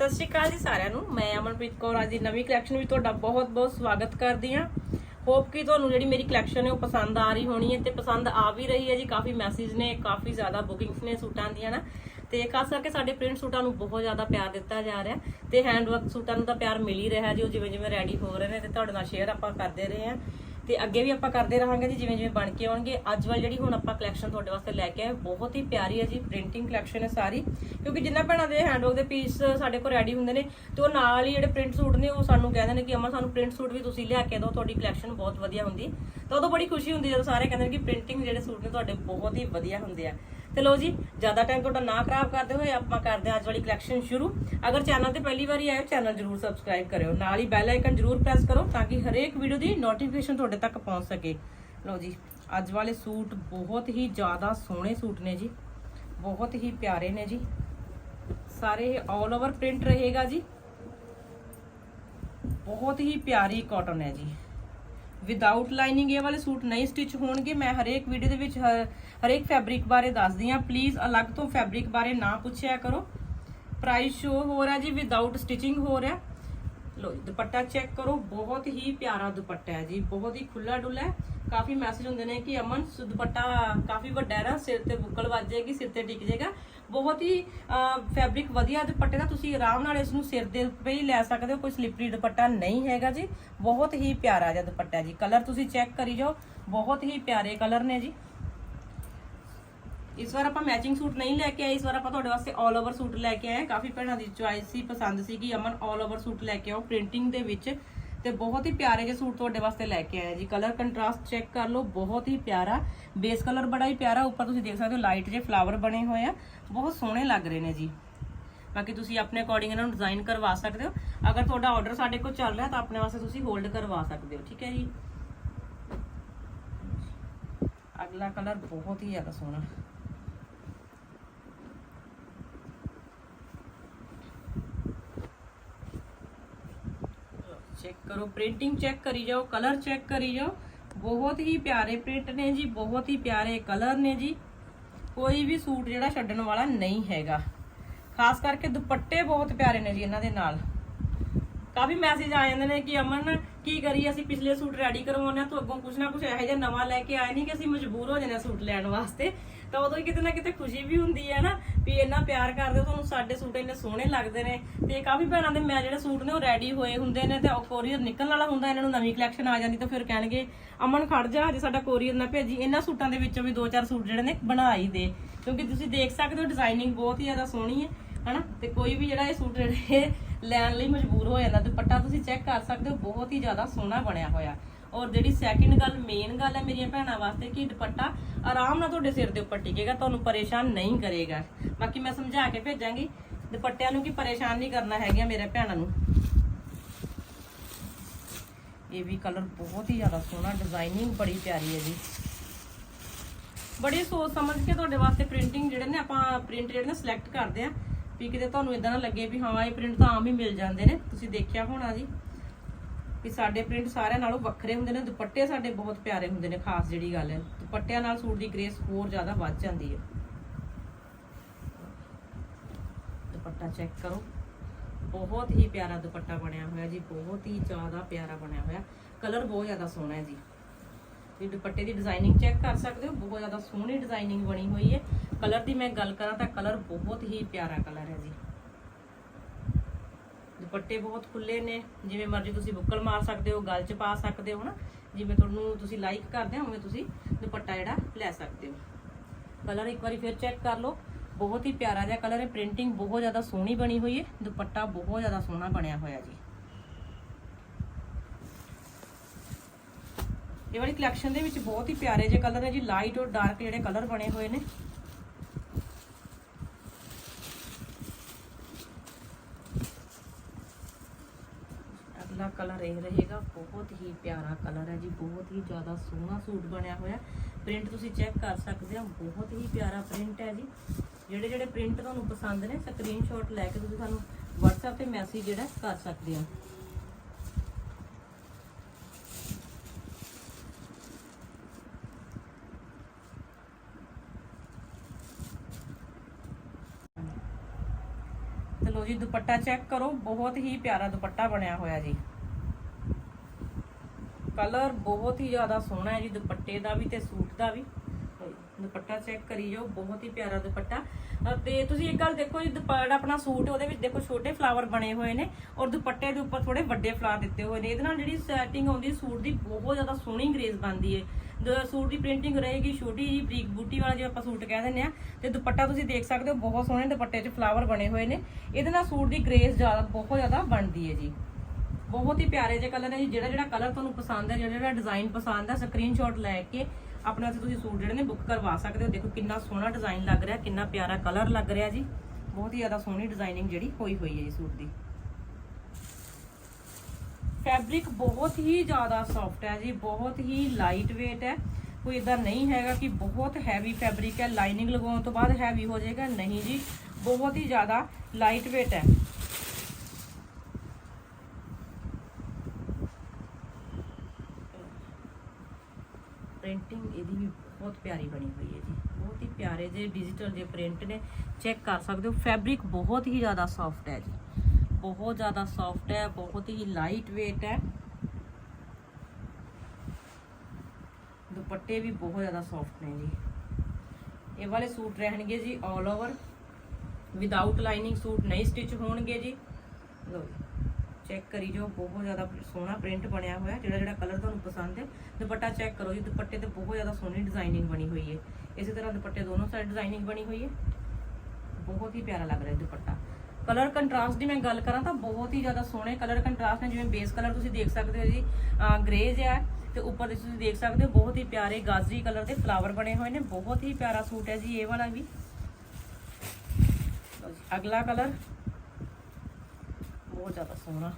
ਸਤਿ ਸ਼੍ਰੀ ਅਕਾਲ ਜੀ ਸਾਰਿਆਂ ਨੂੰ। ਮੈਂ ਅਮਨਪ੍ਰੀਤ ਕੌਰ, ਅੱਜ ਦੀ ਨਵੀਂ ਕਲੈਕਸ਼ਨ ਵਿੱਚ ਤੁਹਾਡਾ ਬਹੁਤ-ਬਹੁਤ ਸਵਾਗਤ ਕਰਦੀ ਹਾਂ। ਹੋਪ ਕਿ ਤੁਹਾਨੂੰ ਜਿਹੜੀ ਮੇਰੀ ਕਲੈਕਸ਼ਨ ਹੈ ਉਹ ਪਸੰਦ ਆ ਰਹੀ ਹੋਣੀ ਹੈ ਤੇ ਪਸੰਦ ਆ ਵੀ ਰਹੀ ਹੈ ਜੀ। ਕਾਫੀ ਮੈਸੇਜ ਨੇ, ਕਾਫੀ ਜ਼ਿਆਦਾ ਬੁਕਿੰਗਸ ਨੇ ਸੂਟਾਂ ਦੀਆਂ ਨਾ। ਤੇ ਖਾਸ ਕਰਕੇ ਸਾਡੇ ਪ੍ਰਿੰਟ ਸੂਟਾਂ ਨੂੰ ਬਹੁਤ ਜ਼ਿਆਦਾ ਪਿਆਰ ਦਿੱਤਾ ਜਾ ਰਿਹਾ। ਤੇ ਹੈਂਡਵਰਕ ਸੂਟਾਂ ਨੂੰ ਤਾਂ ਪਿਆਰ ਮਿਲ ਹੀ ਰਿਹਾ ਜੀ, ਉਹ ਜਿਵੇਂ ਜਿਵੇਂ ਰੈਡੀ ਹੋ ਰਹੇ ਨੇ ਤੇ ਤੁਹਾਡੇ ਨਾਲ ਸ਼ੇਅਰ ਆਪਾਂ ਕਰਦੇ ਰਹੇ ਹਾਂ। ਤੇ ਅੱਗੇ ਵੀ ਆਪਾਂ ਕਰਦੇ ਰਹਾਂਗੇ ਜੀ, ਜਿਵੇਂ ਜਿਵੇਂ ਬਣ ਕੇ ਆਉਣਗੇ। ਅੱਜ ਵਾਲੀ ਜਿਹੜੀ ਹੁਣ ਆਪਾਂ ਕਲੈਕਸ਼ਨ ਤੁਹਾਡੇ ਵਾਸਤੇ ਲੈ ਕੇ ਆਏ, ਬਹੁਤ ਹੀ ਪਿਆਰੀ ਹੈ ਜੀ ਪ੍ਰਿੰਟਿੰਗ ਕਲੈਕਸ਼ਨ ਹੈ ਸਾਰੀ। ਕਿਉਂਕਿ ਜਿੰਨਾ ਭੈਣਾਂ ਦੇ ਹੈਂਡਵਰਕ ਦੇ ਪੀਸ ਸਾਡੇ ਕੋਲ ਰੈਡੀ ਹੁੰਦੇ ਨੇ, ਤੇ ਉਹ ਨਾਲ ਹੀ ਜਿਹੜੇ ਪ੍ਰਿੰਟ ਸੂਟ ਨੇ, ਉਹ ਸਾਨੂੰ ਕਹਿੰਦੇ ਨੇ ਕਿ ਅਮਾ ਸਾਨੂੰ ਪ੍ਰਿੰਟ ਸੂਟ ਵੀ ਤੁਸੀਂ ਲਿਆ ਕੇ ਦਿਓ, ਤੁਹਾਡੀ ਕਲੈਕਸ਼ਨ ਬਹੁਤ ਵਧੀਆ ਹੁੰਦੀ। ਤਾਂ ਉਦੋਂ ਬੜੀ ਖੁਸ਼ੀ ਹੁੰਦੀ ਜਦੋਂ ਸਾਰੇ ਕਹਿੰਦੇ ਨੇ ਕਿ ਪ੍ਰਿੰਟਿੰਗ ਜਿਹੜੇ ਸੂਟ ਨੇ, ਤੁਹਾਡੇ ਬਹੁਤ ਹੀ ਵਧੀਆ ਹੁੰਦੇ ਆ। ਤੇ ਲੋ ਜੀ, ਜ਼ਿਆਦਾ ਟਾਈਮ ਤੁਹਾਡਾ ਨਾ ਖਰਾਬ ਕਰਦੇ ਹੋਏ ਆਪਾਂ ਕਰਦੇ ਹਾਂ ਅੱਜ ਵਾਲੀ ਕਲੈਕਸ਼ਨ ਸ਼ੁਰੂ। ਅਗਰ ਚੈਨਲ ਤੇ ਪਹਿਲੀ ਵਾਰੀ ਆਏ ਚੈਨਲ ਜਰੂਰ ਸਬਸਕ੍ਰਾਈਬ ਕਰਿਓ। ਨਾਲ ਹੀ ਬੈਲ ਆਈਕਨ ਜਰੂਰ ਪ੍ਰੈਸ ਕਰੋ ਤਾਂ ਕਿ ਹਰੇਕ ਵੀਡੀਓ ਦੀ ਨੋਟੀਫਿਕੇਸ਼ਨ ਤੁਹਾਡੇ ਤੱਕ ਪਹੁੰਚ ਸਕੇ। ਲੋ ਜੀ, ਅੱਜ ਵਾਲੇ ਸੂਟ ਬਹੁਤ ਹੀ ਜ਼ਿਆਦਾ ਸੋਹਣੇ ਸੂਟ ਨੇ ਜੀ। ਬਹੁਤ ਹੀ ਪਿਆਰੇ ਨੇ ਜੀ। ਸਾਰੇ ਆਲ ਓਵਰ ਪ੍ਰਿੰਟ ਰਹੇਗਾ ਜੀ। ਬਹੁਤ ਹੀ ਪਿਆਰੀ ਕਾਟਨ ਹੈ ਜੀ। ਵਿਦਆਊਟ ਲਾਈਨਿੰਗ ਇਹ ਵਾਲੇ ਸੂਟ ਨਹੀਂ ਸਟਿਚ ਹੋਣਗੇ, ਮੈਂ ਹਰੇਕ ਵੀਡੀਓ ਦੇ ਵਿੱਚ ਹਰ- ਹਰੇਕ ਫੈਬਰਿਕ ਬਾਰੇ ਦੱਸਦੀ ਹਾਂ। ਪਲੀਜ਼ ਅਲੱਗ ਤੋਂ ਫੈਬਰਿਕ ਬਾਰੇ ਨਾ ਪੁੱਛਿਆ ਕਰੋ। ਪ੍ਰਾਈਸ ਸ਼ੋ ਹੋ ਰਿਹਾ ਜੀ ਵਿਦਆਊਟ ਸਟਿਚਿੰਗ ਹੋ ਰਿਹਾ। ਲੋ ਜੀ, ਦੁਪੱਟਾ ਚੈੱਕ ਕਰੋ, ਬਹੁਤ ਹੀ ਪਿਆਰਾ ਦੁਪੱਟਾ ਹੈ ਜੀ, ਬਹੁਤ ਹੀ ਖੁੱਲਾ ਡੁੱਲਾ ਹੈ। ਕਾਫੀ ਮੈਸੇਜ ਹੁੰਦੇ ਨੇ ਕਿ ਅਮਨ, ਦੁਪੱਟਾ ਕਾਫੀ ਵੱਡਾ ਹੈ ਨਾ, ਸਿਰ ਤੇ ਬੁੱਕਲ ਵੱਜ ਜਾਏਗੀ, ਸਿਰ ਤੇ ਟਿਕ ਜਾਏਗਾ। ਬਹੁਤ ਹੀ ਫੈਬਰਿਕ ਵਧੀਆ ਦੁਪੱਟੇ ਦਾ, ਤੁਸੀਂ ਆਰਾਮ ਨਾਲ ਇਸ ਨੂੰ ਸਿਰ ਦੇ ਉੱਪਰ ਹੀ ਲੈ ਸਕਦੇ ਹੋ, ਕੋਈ ਸਲਿਪਰੀ ਦੁਪੱਟਾ ਨਹੀਂ ਹੈਗਾ ਜੀ। ਬਹੁਤ ਹੀ ਪਿਆਰਾ ਜਿਹਾ ਦੁਪੱਟਾ ਜੀ। ਕਲਰ ਤੁਸੀਂ ਚੈੱਕ ਕਰੀ ਜਾਓ, ਬਹੁਤ ਹੀ ਪਿਆਰੇ ਕਲਰ ਨੇ ਜੀ। ਇਸ ਵਾਰ ਆਪਾਂ ਮੈਚਿੰਗ ਸੂਟ ਨਹੀਂ ਲੈ ਕੇ ਆਏ, ਇਸ ਵਾਰ ਆਪਾਂ ਤੁਹਾਡੇ ਵਾਸਤੇ 올 ਓਵਰ ਸੂਟ ਲੈ ਕੇ ਆਏ ਕਾਫੀ ਭੈਣਾਂ ਦੀ ਚੁਆਇਸ ਸੀ, ਪਸੰਦ ਸੀ ਕਿ ਅਮਨ 올 ਓਵਰ ਸੂਟ ਲੈ ਕੇ ਆਓ ਪ੍ਰਿੰਟਿੰਗ ਦੇ ਵਿੱਚ। ਤੇ ਬਹੁਤ ਹੀ ਪਿਆਰੇ ਜਿਹੇ ਸੂਟ ਤੁਹਾਡੇ ਵਾਸਤੇ ਲੈ ਕੇ ਆਏ ਜੀ। ਕਲਰ ਕੰਟਰਾਸਟ ਚੈੱਕ ਕਰ ਲਓ, ਬਹੁਤ ਹੀ ਪਿਆਰਾ। ਬੇਸ ਕਲਰ ਬੜਾ ਹੀ ਪਿਆਰਾ, ਉੱਪਰ ਤੁਸੀਂ ਦੇਖ ਸਕਦੇ ਹੋ ਲਾਈਟ ਜਿਹੇ ਫਲਾਵਰ ਬਣੇ ਹੋਏ ਆ। ਬਹੁਤ ਸੋਹਣੇ ਲੱਗ ਰਹੇ ਨੇ ਜੀ। ਬਾਕੀ ਤੁਸੀਂ ਆਪਣੇ ਅਕੋਰਡਿੰਗ ਇਹਨਾਂ ਨੂੰ ਡਿਜ਼ਾਈਨ ਕਰਵਾ ਸਕਦੇ ਹੋ। ਅਗਰ ਤੁਹਾਡਾ ਆਰਡਰ ਸਾਡੇ ਕੋਲ ਚੱਲ ਰਿਹਾ, ਤਾਂ ਆਪਣੇ ਵਾਸਤੇ ਤੁਸੀਂ ਹੋਲਡ ਕਰਵਾ ਸਕਦੇ ਹੋ, ਠੀਕ ਹੈ ਜੀ। ਅਗਲਾ ਕਲਰ ਬਹੁਤ ਹੀ ਜ਼ਿਆਦਾ ਸੋਹਣਾ। ਚੈੱਕ ਕਰੋ। ਪ੍ਰਿੰਟਿੰਗ ਚੈੱਕ ਕਰੀ ਜਾਓ ਕਲਰ ਚੈੱਕ ਕਰੀ ਜਾਓ। ਬਹੁਤ ਹੀ ਪਿਆਰੇ ਪ੍ਰਿੰਟ ਨੇ ਜੀ, ਬਹੁਤ ਹੀ ਪਿਆਰੇ ਕਲਰ ਨੇ ਜੀ। ਕੋਈ ਵੀ ਸੂਟ ਜਿਹੜਾ ਛੱਡਣ ਵਾਲਾ ਨਹੀਂ ਹੈਗਾ। ਖਾਸ ਕਰਕੇ ਦੁਪੱਟੇ ਬਹੁਤ ਪਿਆਰੇ ਨੇ ਜੀ ਇਹਨਾਂ ਦੇ ਨਾਲ। ਕਾਫੀ ਮੈਸੇਜ ਆ ਜਾਂਦੇ ਨੇ ਕਿ ਅਮਨ, ਕੀ ਕਰੀਏ, ਅਸੀਂ ਪਿਛਲੇ ਸੂਟ ਰੈਡੀ ਕਰਵਾਉਣੇ ਆ ਤੂੰ ਅੱਗੋਂ ਕੁਛ ਨਾ ਕੁਛ ਇਹੋ ਜਿਹਾ ਨਵਾਂ ਲੈ ਕੇ ਆਏ ਨਹੀਂ ਕਿ ਅਸੀਂ ਮਜਬੂਰ ਹੋ ਜਾਂਦੇ ਆ ਸੂਟ ਲੈਣ ਵਾਸਤੇ। ਤਾਂ ਉਦੋਂ ਹੀ ਕਿਤੇ ਨਾ ਕਿਤੇ ਖੁਸ਼ੀ ਵੀ ਹੁੰਦੀ ਹੈ ਨਾ ਵੀ ਇੰਨਾ ਪਿਆਰ ਕਰਦੇ ਹੋ, ਤੁਹਾਨੂੰ ਸਾਡੇ ਸੂਟ ਇੰਨੇ ਸੋਹਣੇ ਲੱਗਦੇ ਨੇ। ਤੇ ਕਾਫੀ ਭੈਣਾਂ ਦੇ ਮੈਂ ਜਿਹੜੇ ਸੂਟ ਨੇ ਉਹ ਰੈਡੀ ਹੋਏ ਹੁੰਦੇ ਨੇ ਤੇ ਉਹ ਕੋਰੀਅਰ ਨਿਕਲਣ ਵਾਲਾ ਹੁੰਦਾ, ਇਹਨਾਂ ਨੂੰ ਨਵੀਂ ਕਲੈਕਸ਼ਨ ਆ ਜਾਂਦੀ ਤਾਂ ਫਿਰ ਕਹਿਣਗੇ, ਅਮਨ, ਖੜ ਜਾ, ਹਜੇ ਸਾਡਾ ਕੋਰੀਅਰ ਨਾ ਭੇਜੀ। ਇਹਨਾਂ ਸੂਟਾਂ ਦੇ ਵਿੱਚੋਂ ਵੀ ਦੋ ਚਾਰ ਸੂਟ ਜਿਹੜੇ ਨੇ ਬਣਾ ਹੀ ਦੇ। ਕਿਉਂਕਿ ਤੁਸੀਂ ਦੇਖ ਸਕਦੇ ਹੋ ਡਿਜ਼ਾਈਨਿੰਗ ਬਹੁਤ ਹੀ ਜ਼ਿਆਦਾ ਸੋਹਣੀ ਹੈ, ਹਨਾ? ਤੇ ਕੋਈ ਵੀ ਜਿਹੜਾ ਇਹ ਸੂਟ ਜਿਹੜੇ ਲੈਣ ਲਈ ਮਜਬੂਰ ਹੋ ਜਾਂਦਾ, ਦੁਪੱਟਾ ਤੁਸੀਂ ਚੈੱਕ ਕਰ ਸਕਦੇ ਹੋ, ਬਹੁਤ ਹੀ ਜ਼ਿਆਦਾ ਸੋਹਣਾ ਬਣਿਆ ਹੋਇਆ। ਔਰ ਜਿਹੜੀ ਸੈਕਿੰਡ ਗੱਲ ਮੇਨ ਗੱਲ ਹੈ ਮੇਰੀਆਂ ਭੈਣਾਂ ਵਾਸਤੇ ਕਿ ਦੁਪੱਟਾ ਆਰਾਮ ਨਾਲ ਤੁਹਾਡੇ ਸਿਰ ਦੇ ਉੱਪਰ ਟਿਕੇਗਾ, ਤੁਹਾਨੂੰ ਪਰੇਸ਼ਾਨ ਨਹੀਂ ਕਰੇਗਾ। ਬਾਕੀ ਮੈਂ ਸਮਝਾ ਕੇ ਭੇਜਾਂਗੀ, ਦੁਪੱਟਿਆਂ ਨੂੰ ਕਿ ਪਰੇਸ਼ਾਨ ਨਹੀਂ ਕਰਨਾ ਹੈਗਾ ਮੇਰੇ ਭੈਣਾਂ ਨੂੰ। ਇਹ ਵੀ ਕਲਰ ਬਹੁਤ ਹੀ ਜ਼ਿਆਦਾ ਸੋਹਣਾ ਡਿਜ਼ਾਈਨਿੰਗ ਬੜੀ ਪਿਆਰੀ ਹੈ ਜੀ। ਬੜੀ ਸੋਚ ਸਮਝ ਕੇ ਤੁਹਾਡੇ ਵਾਸਤੇ ਪ੍ਰਿੰਟਿੰਗ ਜਿਹੜੇ ਨੇ ਆਪਾਂ ਪ੍ਰਿੰਟ ਜਿਹੜੇ ਨੇ ਸਿਲੈਕਟ ਕਰਦੇ ਆ। ਵੀ ਕਿਤੇ ਤੁਹਾਨੂੰ ਇਦਾਂ ਨਾ ਲੱਗੇ ਵੀ ਹਾਂ, ਇਹ ਪ੍ਰਿੰਟ ਤਾਂ ਆਮ ਹੀ ਮਿਲ ਜਾਂਦੇ ਨੇ। ਤੁਸੀਂ ਦੇਖਿਆ ਹੋਣਾ ਜੀ ਵੀ ਸਾਡੇ ਪ੍ਰਿੰਟ ਸਾਰਿਆਂ ਨਾਲੋਂ ਵੱਖਰੇ ਹੁੰਦੇ ਨੇ, ਦੁਪੱਟੇ ਸਾਡੇ ਬਹੁਤ ਪਿਆਰੇ ਹੁੰਦੇ ਨੇ, ਖਾਸ ਜਿਹੜੀ ਗੱਲ ਹੈ। ਦੁਪੱਟਿਆਂ ਨਾਲ ਸੂਟ ਦੀ ਗ੍ਰੇਸ ਹੋਰ ਜ਼ਿਆਦਾ ਵੱਧ ਜਾਂਦੀ ਹੈ। ਦੁਪੱਟਾ ਚੈੱਕ ਕਰੋ। ਬਹੁਤ ਹੀ ਪਿਆਰਾ ਦੁਪੱਟਾ ਬਣਿਆ ਹੋਇਆ ਜੀ, ਬਹੁਤ ਹੀ ਜ਼ਿਆਦਾ ਪਿਆਰਾ ਬਣਿਆ ਹੋਇਆ। ਕਲਰ ਬਹੁਤ ਜ਼ਿਆਦਾ ਸੋਹਣਾ ਹੈ ਜੀ। ਇਹ ਦੁਪੱਟੇ ਦੀ ਡਿਜ਼ਾਈਨਿੰਗ ਚੈੱਕ ਕਰ ਸਕਦੇ ਹੋ, ਬਹੁਤ ਜ਼ਿਆਦਾ ਸੋਹਣੀ ਡਿਜ਼ਾਈਨਿੰਗ ਬਣੀ ਹੋਈ ਹੈ। ਕਲਰ ਦੀ ਮੈਂ ਗੱਲ ਕਰਾਂ ਤਾਂ ਕਲਰ ਬਹੁਤ ਹੀ ਪਿਆਰਾ ਕਲਰ ਹੈ ਜੀ। ਦੁਪੱਟੇ ਬਹੁਤ ਖੁੱਲੇ ਨੇ, ਜਿਵੇਂ ਮਰਜ਼ੀ ਤੁਸੀਂ ਬੁੱਕਲ ਮਾਰ ਸਕਦੇ ਹੋ, ਗਲ 'ਚ ਪਾ ਸਕਦੇ ਹੋ ਨਾ। ਜਿਵੇਂ ਤੁਹਾਨੂੰ ਤੁਸੀਂ ਲਾਈਕ ਕਰਦੇ ਹੋ, ਉਵੇਂ ਤੁਸੀਂ ਦੁਪੱਟਾ ਜਿਹੜਾ ਲੈ ਸਕਦੇ ਹੋ। ਕਲਰ ਇੱਕ ਵਾਰੀ ਫਿਰ ਚੈੱਕ ਕਰ ਲਓ। ਬਹੁਤ ਹੀ ਪਿਆਰਾ ਜਿਹਾ ਕਲਰ ਹੈ ਪ੍ਰਿੰਟਿੰਗ ਬਹੁਤ ਜ਼ਿਆਦਾ ਸੋਹਣੀ ਬਣੀ ਹੋਈ ਹੈ। ਦੁਪੱਟਾ ਬਹੁਤ ਜ਼ਿਆਦਾ ਸੋਹਣਾ ਬਣਿਆ ਹੋਇਆ ਜੀ। ਇਹ ਵਾਲੀ ਕਲੈਕਸ਼ਨ ਦੇ ਵਿੱਚ ਬਹੁਤ ਹੀ ਪਿਆਰੇ ਜਿਹੇ ਕਲਰ ਹੈ ਜੀ। ਲਾਈਟ ਔਰ ਡਾਰਕ ਜਿਹੜੇ ਕਲਰ ਬਣੇ ਹੋਏ ਨੇ ਅਗਲਾ ਕਲਰ ਇਹ ਰਹੇਗਾ, ਬਹੁਤ ਹੀ ਪਿਆਰਾ ਕਲਰ ਹੈ ਜੀ, ਬਹੁਤ ਹੀ ਜ਼ਿਆਦਾ ਸੋਹਣਾ ਸੂਟ ਬਣਿਆ ਹੋਇਆ ਪ੍ਰਿੰਟ ਤੁਸੀਂ ਚੈੱਕ ਕਰ ਸਕਦੇ ਹੋ, ਬਹੁਤ ਹੀ ਪਿਆਰਾ ਪ੍ਰਿੰਟ ਹੈ ਜੀ। ਜਿਹੜੇ ਜਿਹੜੇ ਪ੍ਰਿੰਟ ਤੁਹਾਨੂੰ ਪਸੰਦ ਨੇ ਸਕਰੀਨਸ਼ਾਟ ਲੈ ਕੇ ਤੁਸੀਂ ਸਾਨੂੰ WhatsApp ਤੇ ਮੈਸੇਜ ਜਿਹੜਾ ਕਰ ਸਕਦੇ ਹੋ। ਤੇ ਲੋ ਜੀ, ਦੁਪੱਟਾ ਚੈੱਕ ਕਰੋ, ਬਹੁਤ ਹੀ ਪਿਆਰਾ ਦੁਪੱਟਾ ਬਣਿਆ ਹੋਇਆ ਜੀ। ਕਲਰ ਬਹੁਤ ਹੀ ਜ਼ਿਆਦਾ ਸੋਹਣਾ ਹੈ ਜੀ, ਦੁਪੱਟੇ ਦਾ ਵੀ ਤੇ ਸੂਟ ਦਾ ਵੀ। ਦੁਪੱਟਾ ਚੈੱਕ ਕਰੀ ਜਾਓ, ਬਹੁਤ ਹੀ ਪਿਆਰਾ ਦੁਪੱਟਾ। ਅਹ ਤੇ ਤੁਸੀਂ ਇੱਕ ਗੱਲ ਦੇਖੋ ਜੀ, ਦੁਪੱਟਾ ਆਪਣਾ ਸੂਟ, ਉਹਦੇ ਵਿੱਚ ਦੇਖੋ ਛੋਟੇ ਫਲਾਵਰ ਬਣੇ ਹੋਏ ਨੇ ਔਰ ਦੁਪੱਟੇ ਦੇ ਉੱਪਰ ਥੋੜੇ ਵੱਡੇ ਫਲਾਵਰ ਦਿੱਤੇ ਹੋਏ ਨੇ। ਇਹਦੇ ਨਾਲ ਜਿਹੜੀ ਸੈਟਿੰਗ ਆਉਂਦੀ ਸੂਟ ਦੀ ਬਹੁਤ ਜ਼ਿਆਦਾ ਸੋਹਣੀ ਗ੍ਰੇਸ ਬਣਦੀ ਹੈ। ਦ- ਸੂਟ ਦੀ ਪ੍ਰਿੰਟਿੰਗ ਰਹੇਗੀ ਛੋਟੀ ਜੀ ਬਰੀਕ ਬੂਟੀ ਵਾਲਾ ਜਿਵੇਂ ਆਪਾਂ ਸੂਟ ਕਹਿ ਦਿੰਦੇ ਆ ਤੇ ਦੁਪੱਟਾ ਤੁਸੀਂ ਦੇਖ ਸਕਦੇ ਹੋ, ਬਹੁਤ ਸੋਹਣੇ ਦੁਪੱਟੇ 'ਚ ਫਲਾਵਰ ਬਣੇ ਹੋਏ ਨੇ। ਇਹਦੇ ਨਾਲ ਸੂਟ ਦੀ ਗ੍ਰੇਸ ਜ਼ਿਆਦਾ, ਬਹੁਤ ਜ਼ਿਆਦਾ ਬਣਦੀ ਹੈ ਜੀ। ਬਹੁਤ ਹੀ ਪਿਆਰੇ ਜਿਹੇ ਕਲਰ ਹੈ ਜੀ, ਜਿਹੜਾ ਜਿਹੜਾ ਕਲਰ ਤੁਹਾਨੂੰ ਪਸੰਦ ਹੈ, ਜਿਹੜਾ ਜਿਹੜਾ ਡਿਜ਼ਾਈਨ ਪਸੰਦ ਹੈ ਸਕਰੀਨਸ਼ਾਟ ਲੈ ਕੇ ਆਪਣੇ ਵਾਸਤੇ ਤੁਸੀਂ ਸੂਟ ਜਿਹੜੇ ਨੇ ਬੁੱਕ ਕਰਵਾ ਸਕਦੇ ਹੋ। ਦੇਖੋ ਕਿੰਨਾ ਸੋਹਣਾ ਡਿਜ਼ਾਈਨ ਲੱਗ ਰਿਹਾ, ਕਿੰਨਾ ਪਿਆਰਾ ਕਲਰ ਲੱਗ ਰਿਹਾ ਜੀ। ਬਹੁਤ ਹੀ ਜ਼ਿਆਦਾ ਸੋਹਣੀ ਡਿਜ਼ਾਈਨਿੰਗ ਜਿਹੜੀ ਹੋਈ ਹੋਈ ਹੈ ਜੀ ਸੂਟ ਦੀ। ਫੈਬਰਿਕ ਬਹੁਤ ਹੀ ਜ਼ਿਆਦਾ ਸੌਫਟ ਹੈ ਜੀ, ਬਹੁਤ ਹੀ ਲਾਈਟ weight ਹੈ। ਕੋਈ ਇਦਾਂ ਨਹੀਂ ਹੈਗਾ ਕਿ ਬਹੁਤ ਹੈਵੀ ਫੈਬਰਿਕ ਹੈ। ਲਾਈਨਿੰਗ ਲਗਾਉਣ ਤੋਂ ਬਾਅਦ ਹੈਵੀ ਹੋ ਜਾਏਗਾ। ਨਹੀਂ ਜੀ, ਬਹੁਤ ਹੀ ਜ਼ਿਆਦਾ ਲਾਈਟ weight ਹੈ। ਪ੍ਰਿੰਟਿੰਗ ਵੀ ਬਹੁਤ ਪਿਆਰੀ ਬਣੀ ਹੋਈ ਹੈ ਜੀ। ਬਹੁਤ ਹੀ ਪਿਆਰੇ ਜੇ ਡਿਜੀਟਲ ਜੇ ਪ੍ਰਿੰਟ ਨੇ। ਚੈੱਕ ਕਰ ਸਕਦੇ ਹੋ ਫੈਬਰਿਕ ਬਹੁਤ ਹੀ ਜ਼ਿਆਦਾ ਸੌਫਟ ਹੈ ਜੀ। ਬਹੁਤ ਜ਼ਿਆਦਾ ਸੌਫਟ ਹੈ, ਬਹੁਤ ਹੀ ਲਾਈਟ weight ਹੈ। ਦੁਪੱਟੇ ਵੀ ਬਹੁਤ ਜ਼ਿਆਦਾ ਸੌਫਟ ਨੇ ਜੀ। ਇਹ ਵਾਲੇ ਸੂਟ ਰਹਿਣਗੇ ਜੀ 올 ਓਵਰ ਵਿਦਆਊਟ ਲਾਈਨਿੰਗ ਸੂਟ ਨਹੀਂ ਸਟਿਚ ਹੋਣਗੇ ਜੀ। ਲੋ ਚੈੱਕ ਕਰੀ ਜੋ ਬਹੁਤ ਜ਼ਿਆਦਾ ਸੋਹਣਾ ਪ੍ਰਿੰਟ ਬਣਿਆ ਹੋਇਆ, ਜਿਹੜਾ ਜਿਹੜਾ ਕਲਰ ਤੁਹਾਨੂੰ ਪਸੰਦ ਹੈ, ਦੁਪੱਟਾ ਚੈੱਕ ਕਰੋ ਜੀ, ਦੁਪੱਟੇ ਤੇ ਬਹੁਤ ਜ਼ਿਆਦਾ ਸੋਹਣੀ ਡਿਜ਼ਾਈਨਿੰਗ ਬਣੀ ਹੋਈ ਹੈ। ਇਸੇ ਤਰ੍ਹਾਂ ਦੁਪੱਟੇ ਦੋਨੋਂ ਸਾਈਡ ਡਿਜ਼ਾਈਨਿੰਗ ਬਣੀ ਹੋਈ ਹੈ। ਬਹੁਤ ਹੀ ਪਿਆਰਾ ਲੱਗ ਰਿਹਾ ਦੁਪੱਟਾ। ਕਲਰ ਕੰਟਰਾਸਟ ਦੀ ਮੈਂ ਗੱਲ ਕਰਾਂ ਤਾਂ ਬਹੁਤ ਹੀ ਜ਼ਿਆਦਾ ਸੋਹਣੇ ਕਲਰ ਕੰਟਰਾਸਟ ਨੇ, ਜਿਵੇਂ ਬੇਸ ਕਲਰ ਤੁਸੀਂ ਦੇਖ ਸਕਦੇ ਹੋ ਜੀ ਗ੍ਰੇ ਜਿਹਾ ਹੈ, ਤੇ ਉੱਪਰ ਦੇ ਤੁਸੀਂ ਦੇਖ ਸਕਦੇ ਹੋ, ਬਹੁਤ ਹੀ ਪਿਆਰੇ ਗਾਜਰੀ ਕਲਰ ਦੇ ਫਲਾਵਰ ਬਣੇ ਹੋਏ ਨੇ, ਬਹੁਤ ਹੀ ਪਿਆਰਾ ਸੂਟ ਹੈ ਜੀ ਇਹ ਵਾਲਾ ਵੀ। ਅਗਲਾ ਕਲਰ ਬਹੁਤ ਜ਼ਿਆਦਾ ਸੋਹਣਾ।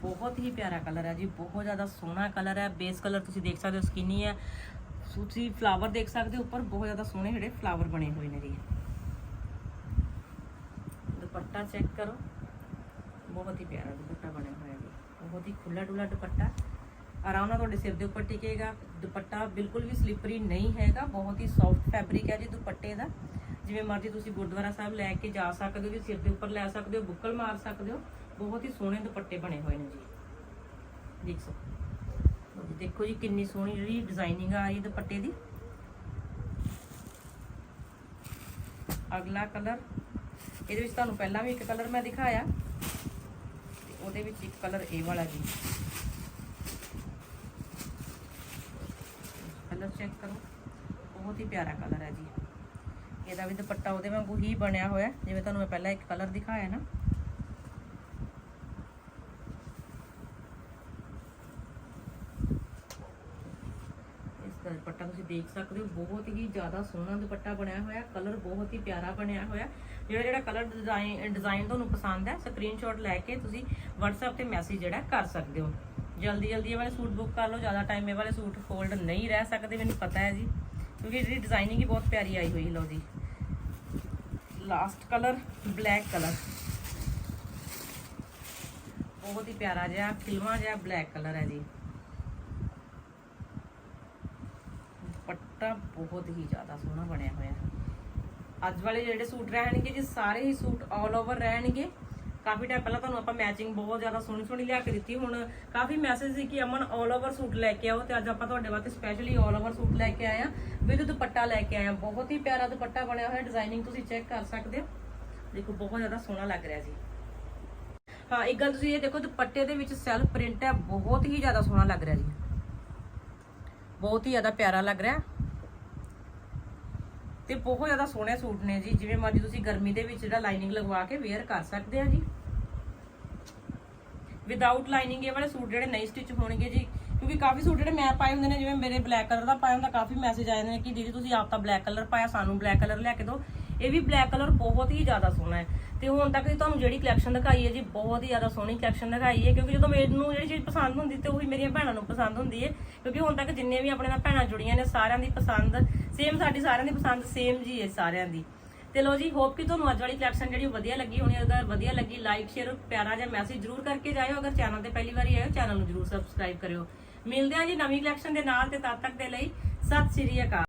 ਬਹੁਤ ਹੀ ਪਿਆਰਾ ਕਲਰ ਹੈ ਜੀ, ਬਹੁਤ ਜ਼ਿਆਦਾ ਸੋਹਣਾ ਕਲਰ ਹੈ। ਬੇਸ ਕਲਰ ਤੁਸੀਂ ਦੇਖ ਸਕਦੇ ਹੋ ਸਕਿਨੀ ਹੈ। ਤੁਸੀਂ ਫਲਾਵਰ ਦੇਖ ਸਕਦੇ ਹੋ, ਉੱਪਰ ਬਹੁਤ ਜ਼ਿਆਦਾ ਸੋਹਣੇ ਜਿਹੜੇ ਫਲਾਵਰ ਬਣੇ ਹੋਏ ਨੇ ਜੀ। ਦੁਪੱਟਾ ਚੈੱਕ ਕਰੋ। ਬਹੁਤ ਹੀ ਪਿਆਰਾ ਦੁਪੱਟਾ ਬਣਿਆ ਹੋਇਆ ਜੀ। ਬਹੁਤ ਹੀ ਖੁੱਲਾ ਡੁੱਲਾ ਦੁਪੱਟਾ। ਆਰਾਮ ਨਾਲ ਤੁਹਾਡੇ ਸਿਰ ਦੇ ਉੱਪਰ ਟਿਕੇਗਾ, ਦੁਪੱਟਾ ਬਿਲਕੁਲ ਵੀ ਸਲਿਪਰੀ ਨਹੀਂ ਹੈਗਾ, ਬਹੁਤ ਹੀ ਸੌਫਟ ਫੈਬਰਿਕ ਹੈ ਜੀ ਦੁਪੱਟੇ ਦਾ। ਜਿਵੇਂ ਮਰਜ਼ੀ ਤੁਸੀਂ ਗੁਰਦੁਆਰਾ ਸਾਹਿਬ ਲੈ ਕੇ ਜਾ ਸਕਦੇ ਹੋ, ਜੀ ਸਿਰ ਦੇ ਉੱਪਰ ਲੈ ਸਕਦੇ ਹੋ, ਬੁੱਕਲ ਮਾਰ ਸਕਦੇ ਹੋ, ਬਹੁਤ ਹੀ ਸੋਹਣੇ ਦੁਪੱਟੇ ਬਣੇ ਹੋਏ ਨੇ ਜੀ। ਦੇਖ ਸਕੋ ਦੇਖੋ ਜੀ ਕਿੰਨੀ ਸੋਹਣੀ ਜਿਹੜੀ ਡਿਜ਼ਾਈਨਿੰਗ ਆ ਰਹੀ ਦੁਪੱਟੇ ਦੀ। ਅਗਲਾ ਕਲਰ ਇਹਦੇ ਵਿੱਚ ਤੁਹਾਨੂੰ ਪਹਿਲਾਂ ਵੀ ਇੱਕ ਕਲਰ ਮੈਂ ਦਿਖਾਇਆ, ਤੇ ਉਹਦੇ ਵਿੱਚ ਇੱਕ ਕਲਰ ਇਹ ਵਾਲਾ ਜੀ। ਕਲਰ ਚੈੱਕ ਕਰੋ। ਬਹੁਤ ਹੀ ਪਿਆਰਾ ਕਲਰ ਹੈ ਜੀ। ਇਹਦਾ ਵੀ ਦੁਪੱਟਾ ਉਹਦੇ ਵਾਂਗੂ ਹੀ ਬਣਿਆ ਹੋਇਆ। ਜਿਵੇਂ ਤੁਹਾਨੂੰ ਮੈਂ ਪਹਿਲਾਂ ਇੱਕ ਕਲਰ ਦਿਖਾਇਆ ਨਾ। ਦਾ ਦੁਪੱਟਾ ਤੁਸੀਂ ਦੇਖ ਸਕਦੇ ਹੋ। ਬਹੁਤ ਹੀ ਜ਼ਿਆਦਾ ਸੋਹਣਾ ਦੁਪੱਟਾ ਬਣਿਆ ਹੋਇਆ। ਕਲਰ ਬਹੁਤ ਹੀ ਪਿਆਰਾ ਬਣਿਆ ਹੋਇਆ। ਜਿਹੜਾ ਜਿਹੜਾ ਕਲਰ ਡਿਜ਼ਾਈਨ ਡਿਜ਼ਾਈਨ ਤੁਹਾਨੂੰ ਪਸੰਦ ਹੈ ਸਕਰੀਨਸ਼ਾਟ ਲੈ ਕੇ ਤੁਸੀਂ WhatsApp ਤੇ ਮੈਸੇਜ ਜਿਹੜਾ ਕਰ ਸਕਦੇ ਹੋ। ਜਲਦੀ ਜਲਦੀ ਇਹ ਵਾਲੇ ਸੂਟ ਬੁੱਕ ਕਰ ਲਓ, ਜ਼ਿਆਦਾ ਟਾਈਮ ਇਹ ਵਾਲੇ ਸੂਟ ਫੋਲਡ ਨਹੀਂ ਰਹਿ ਸਕਦੇ, ਮੈਨੂੰ ਪਤਾ ਹੈ ਜੀ। ਕਿਉਂਕਿ ਜਿਹੜੀ ਡਿਜ਼ਾਈਨਿੰਗ ਹੀ ਬਹੁਤ ਪਿਆਰੀ ਆਈ ਹੋਈ, ਲਓ ਜੀ। ਲਾਸਟ ਕਲਰ ਬਲੈਕ ਕਲਰ ਬਹੁਤ ਹੀ ਪਿਆਰਾ ਜਿਹਾ, ਖਿਲਵਾ ਜਿਹਾ ਬਲੈਕ ਕਲਰ ਹੈ ਜੀ। ਦੁਪੱਟਾ ਬਹੁਤ ਹੀ ਜ਼ਿਆਦਾ ਸੋਹਣਾ ਬਣਿਆ ਹੋਇਆ। ਅੱਜ ਵਾਲੇ ਜਿਹੜੇ ਸੂਟ ਰਹਿਣਗੇ ਜੀ, ਸਾਰੇ ਹੀ ਸੂਟ 올 ਓਵਰ ਰਹਿਣਗੇ। ਕਾਫੀ ਟਾਈਮ ਪਹਿਲਾਂ ਤੁਹਾਨੂੰ ਆਪਾਂ ਮੈਚਿੰਗ ਬਹੁਤ ਜ਼ਿਆਦਾ ਸੋਹਣੀ ਸੋਹਣੀ ਲਿਆ ਕੇ ਦਿੱਤੀ। ਹੁਣ ਕਾਫੀ ਮੈਸੇਜ ਸੀ ਕਿ ਅਮਨ 올 ਓਵਰ ਸੂਟ ਲੈ ਕੇ ਆਓ ਤੇ ਅੱਜ ਆਪਾਂ ਤੁਹਾਡੇ ਵਾਸਤੇ ਸਪੈਸ਼ਲੀ 올 ਓਵਰ ਸੂਟ ਲੈ ਕੇ ਆਏ ਆ ਵਿਦ ਦੁਪੱਟਾ ਲੈ ਕੇ ਆਏ ਆ। ਬਹੁਤ ਹੀ ਪਿਆਰਾ ਦੁਪੱਟਾ ਬਣਿਆ ਹੋਇਆ ਡਿਜ਼ਾਈਨਿੰਗ ਤੁਸੀਂ ਚੈੱਕ ਕਰ ਸਕਦੇ ਹੋ। ਦੇਖੋ, ਬਹੁਤ ਜ਼ਿਆਦਾ ਸੋਹਣਾ ਲੱਗ ਰਿਹਾ ਜੀ। ਹਾਂ, ਇੱਕ ਗੱਲ ਤੁਸੀਂ ਇਹ ਦੇਖੋ, ਦੁਪੱਟੇ ਦੇ ਵਿੱਚ ਸੈਲਫ ਪ੍ਰਿੰਟ ਹੈ, ਬਹੁਤ ਹੀ ਜ਼ਿਆਦਾ ਸੋਹਣਾ ਲੱਗ ਰਿਹਾ ਜੀ। ਬਹੁਤ ਹੀ ਜ਼ਿਆਦਾ ਪਿਆਰਾ ਲੱਗ ਰਿਹਾ। ਤੇ ਬਹੁਤ ਜ਼ਿਆਦਾ ਸੋਹਣੇ ਸੂਟ ਨੇ ਜੀ, ਜਿਵੇਂ ਮਰਜ਼ੀ ਤੁਸੀਂ ਗਰਮੀ ਦੇ ਵਿੱਚ ਜਿਹੜਾ ਲਾਈਨਿੰਗ ਲਗਵਾ ਕੇ ਵੇਅਰ ਕਰ ਸਕਦੇ ਆ ਜੀ। ਵਿਦਆਊਟ ਲਾਈਨਿੰਗ ਇਹ ਵਾਲੇ ਸੂਟ ਜਿਹੜੇ ਨਹੀਂ ਸਟਿਚ ਹੋਣਗੇ ਜੀ। ਕਿਉਂਕਿ ਕਾਫੀ ਸੂਟ ਜਿਹੜੇ ਮੈਂ ਪਾਏ ਹੁੰਦੇ ਨੇ, ਜਿਵੇਂ ਮੇਰੇ ਬਲੈਕ ਕਲਰ ਦਾ ਪਾਇਆ ਹੁੰਦਾ, ਕਾਫੀ ਮੈਸੇਜ ਆਏ ਨੇ ਕਿ ਦੀਦੀ ਤੁਸੀਂ ਆਪ ਤਾਂ ਬਲੈਕ ਕਲਰ ਪਾਇਆ, ਸਾਨੂੰ ਬਲੈਕ ਕਲਰ ਲਿਆ ਕੇ ਦਿਓ। ਇਹ ਵੀ ਬਲੈਕ ਕਲਰ ਬਹੁਤ ਹੀ ਜ਼ਿਆਦਾ ਸੋਹਣਾ ਹੈ। ਤੇ ਹੁਣ ਤੱਕ ਦੀ ਤੁਹਾਨੂੰ ਜਿਹੜੀ ਕਲੈਕਸ਼ਨ ਦਿਖਾਈ ਹੈ ਜੀ, ਬਹੁਤ ਹੀ ਜ਼ਿਆਦਾ ਸੋਹਣੀ ਕਲੈਕਸ਼ਨ ਦਿਖਾਈ ਹੈ, ਕਿਉਂਕਿ ਜਦੋਂ ਮੈਨੂੰ ਜਿਹੜੀ ਚੀਜ਼ ਪਸੰਦ ਹੁੰਦੀ ਤੇ ਉਹੀ ਮੇਰੀਆਂ ਭੈਣਾਂ ਨੂੰ ਪਸੰਦ ਹੁੰਦੀ ਹੈ। ਕਿਉਂਕਿ ਹੁਣ ਤੱਕ ਜਿੰਨੇ ਵੀ ਆਪਣੇ ਨਾਲ ਭੈਣਾਂ ਜੁੜੀਆਂ ਨੇ, ਸਾਰਿਆਂ ਦੀ ਪਸੰਦ ਸੇਮ ਸਾਡੀ ਸਾਰਿਆਂ ਦੀ ਪਸੰਦ ਸੇਮ ਜੀ ਹੈ ਸਾਰਿਆਂ ਦੀ। ਤੇ ਲੋ ਜੀ ਹੋਪ ਕਿ ਤੁਹਾਨੂੰ ਅੱਜ ਵਾਲੀ ਕਲੈਕਸ਼ਨ ਜਿਹੜੀ ਉਹ ਵਧੀਆ ਲੱਗੀ ਹੋਣੀ, ਅਗਰ ਵਧੀਆ ਲੱਗੀ ਲਾਈਕ ਸ਼ੇਅਰ ਪਿਆਰਾ ਜਿਹਾ ਮੈਸੇਜ ਜਰੂਰ ਕਰਕੇ ਜਾਇਓ। ਅਗਰ ਚੈਨਲ ਤੇ ਪਹਿਲੀ ਵਾਰੀ ਆਇਓ ਚੈਨਲ ਨੂੰ ਜਰੂਰ ਸਬਸਕ੍ਰਾਈਬ ਕਰਿਓ। ਮਿਲਦੇ ਹਾਂ ਜੀ ਨਵੀਂ ਕਲੈਕਸ਼ਨ ਦੇ ਨਾਲ ਤੇ ਤਦ ਤੱਕ ਦੇ ਲਈ, ਸਤਿ ਸ਼੍ਰੀ ਅਕਾਲ।